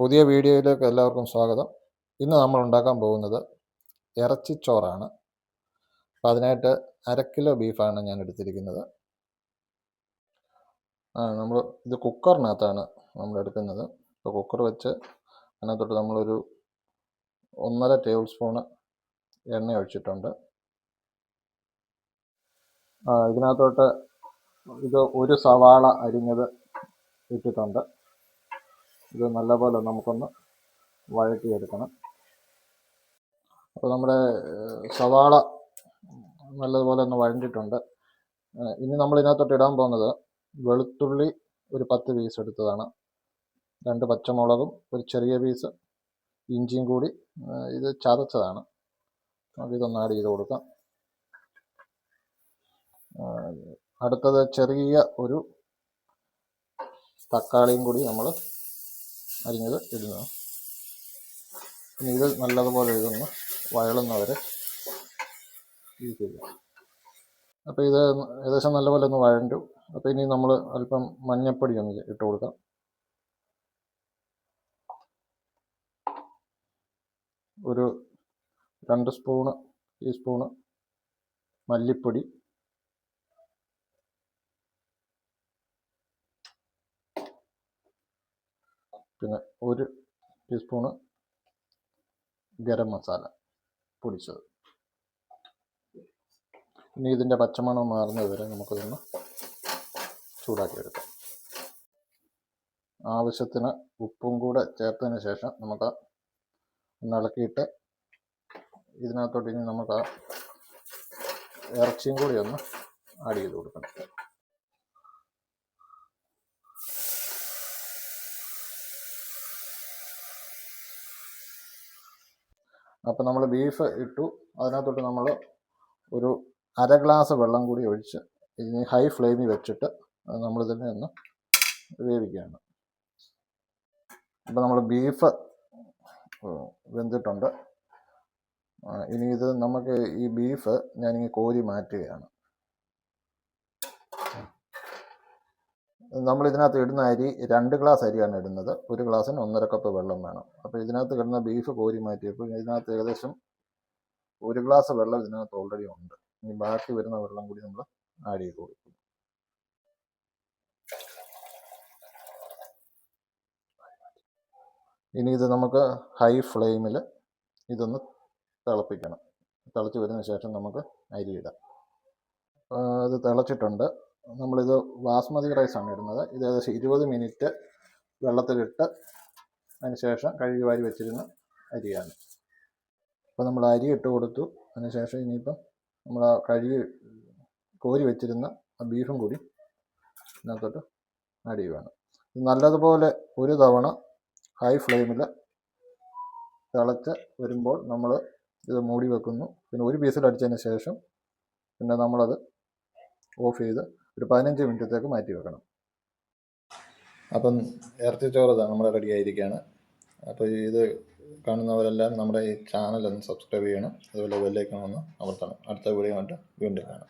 പുതിയ വീഡിയോയിലേക്ക് എല്ലാവർക്കും സ്വാഗതം. ഇന്ന് നമ്മൾ ഉണ്ടാക്കാൻ പോകുന്നത് ഇറച്ചിച്ചോറാണ്. അപ്പം അതിനായിട്ട് അര കിലോ ബീഫാണ് ഞാൻ എടുത്തിരിക്കുന്നത്. ആ നമ്മൾ ഇത് കുക്കറിനകത്താണ് നമ്മൾ എടുക്കുന്നത്. അപ്പോൾ കുക്കർ വെച്ച് അതിനകത്തോട്ട് നമ്മളൊരു ഒന്നര ടേബിൾ സ്പൂണ് എണ്ണ ഒഴിച്ചിട്ടുണ്ട്. ഇതിനകത്തോട്ട് ഇത് ഒരു സവാള അരിഞ്ഞത് ഇട്ടിട്ടുണ്ട്. ഇത് നല്ലപോലെ നമുക്കൊന്ന് വഴറ്റിയെടുക്കണം. അപ്പോൾ നമ്മുടെ സവാള നല്ലതുപോലെ ഒന്ന് വഴണ്ടിട്ടുണ്ട്. ഇനി നമ്മൾ ഇതിനകത്തോട്ട് ഇടാൻ പോകുന്നത് വെളുത്തുള്ളി ഒരു പത്ത് പീസ് എടുത്തതാണ്. രണ്ട് പച്ചമുളകും ഒരു ചെറിയ പീസ് ഇഞ്ചിയും കൂടി ഇത് ചതച്ചതാണ്. നമുക്ക് ഇതൊന്ന് ആഡ് ചെയ്ത് കൊടുക്കാം. അടുത്തത് ചെറിയ ഒരു തക്കാളിയും കൂടി നമ്മൾ അരിഞ്ഞത് ഇടുന്നു. പിന്നെ ഇത് നല്ലതുപോലെ ഇതൊന്ന് വഴളുന്നവരെ ഇത് ചെയ്യുക. അപ്പോൾ ഇത് ഏകദേശം നല്ലപോലെ ഒന്ന് വഴണ്ടു. അപ്പോൾ ഇനി നമ്മൾ അല്പം മഞ്ഞപ്പൊടി ഒന്ന് ഇട്ട് കൊടുക്കാം. ഒരു രണ്ട് സ്പൂണ് ടീസ്പൂണ് മല്ലിപ്പൊടി പിന്നെ ഒരു ടീസ്പൂണ് ഗരം മസാല പൊടിച്ചത്. ഇനി ഇതിന്റെ പച്ചമണം മാറുന്നത് വരെ നമുക്കിതൊന്ന് ചൂടാക്കിയെടുക്കാം. ആവശ്യത്തിന് ഉപ്പും കൂടെ ചേർത്തതിന് ശേഷം നമുക്ക് ഒന്ന് ഇളക്കിയിട്ട് ഇതിനകത്തോട്ട് ഇനി നമുക്ക് ആ ഇറച്ചിയും കൂടി ഒന്ന് ആഡ് ചെയ്ത് കൊടുക്കണം. അപ്പോൾ നമ്മൾ ബീഫ് ഇട്ടു. അതിനകത്തോട്ട് നമ്മൾ ഒരു അര ഗ്ലാസ് വെള്ളം കൂടി ഒഴിച്ച് ഇതിന് ഹൈ ഫ്ലെയിമിൽ വെച്ചിട്ട് നമ്മളിതിനെ ഒന്ന് വേവിക്കുകയാണ്. അപ്പോൾ നമ്മൾ ബീഫ് വെന്തിട്ടുണ്ട്. ഇനി ഇത് നമുക്ക് ഈ ബീഫ് ഞാനിങ്ങനെ കോരി മാറ്റുകയാണ്. നമ്മൾ ഇതിനകത്ത് ഇടുന്ന അരി രണ്ട് ഗ്ലാസ് അരിയാണ് ഇടുന്നത്. ഒരു ഗ്ലാസ്സിന് ഒന്നര കപ്പ് വെള്ളം വേണം. അപ്പോൾ ഇതിനകത്ത് കിടന്ന ബീഫ് കോരി മാറ്റിയപ്പോൾ ഇതിനകത്ത് ഏകദേശം ഒരു ഗ്ലാസ് വെള്ളം ഇതിനകത്ത് ഓൾറെഡി ഉണ്ട്. ഇനി ബാക്കി വരുന്ന വെള്ളം കൂടി നമ്മൾ ആഡ് ചെയ്ത് കൊടുക്കും. ഇനി ഇത് നമുക്ക് ഹൈ ഫ്ലെയിമിൽ ഇതൊന്ന് തിളപ്പിക്കണം. തിളച്ച് വരുന്ന ശേഷം നമുക്ക് അരി ഇടാം. അത് തിളച്ചിട്ടുണ്ട്. നമ്മളിത് ബാസ്മതി റൈസാണ് ഇടുന്നത്. ഇത് ഏകദേശം ഇരുപത് മിനിറ്റ് വെള്ളത്തിലിട്ട് അതിന് ശേഷം കഴുകി വാരി വെച്ചിരുന്ന അരിയാണ്. അപ്പോൾ നമ്മൾ അരി ഇട്ട് കൊടുത്തു. അതിനുശേഷം ഇനിയിപ്പം നമ്മൾ ആ കഴുകി കോരി വെച്ചിരുന്ന ആ ബീഫും കൂടി ഇതിനകത്തോട്ട് ആഡ് ചെയ്യുകയാണ് നല്ലതുപോലെ ഒരു തവണ ഹൈ ഫ്ലെയിമിൽ തിളച്ച് വരുമ്പോൾ നമ്മൾ ഇത് മൂടി വെക്കുന്നു. പിന്നെ ഒരു പീസിൽ അടിച്ചതിന് ശേഷം പിന്നെ നമ്മളത് ഓഫ് ചെയ്ത് ഒരു പതിനഞ്ച് മിനിറ്റത്തേക്ക് മാറ്റി വെക്കണം. അപ്പം ഇറച്ചിച്ചോറ് ചോറ് നമ്മുടെ റെഡി ആയിരിക്കുകയാണ് അപ്പോൾ ഇത് കാണുന്നവരെല്ലാം നമ്മുടെ ഈ ചാനൽ ഒന്ന് സബ്സ്ക്രൈബ് ചെയ്യണം. അതുപോലെ ബെല്ലൈക്കൺ ഒന്ന് അമർത്തണം. അടുത്ത വീഡിയോ കണ്ട് വീണ്ടും കാണാം.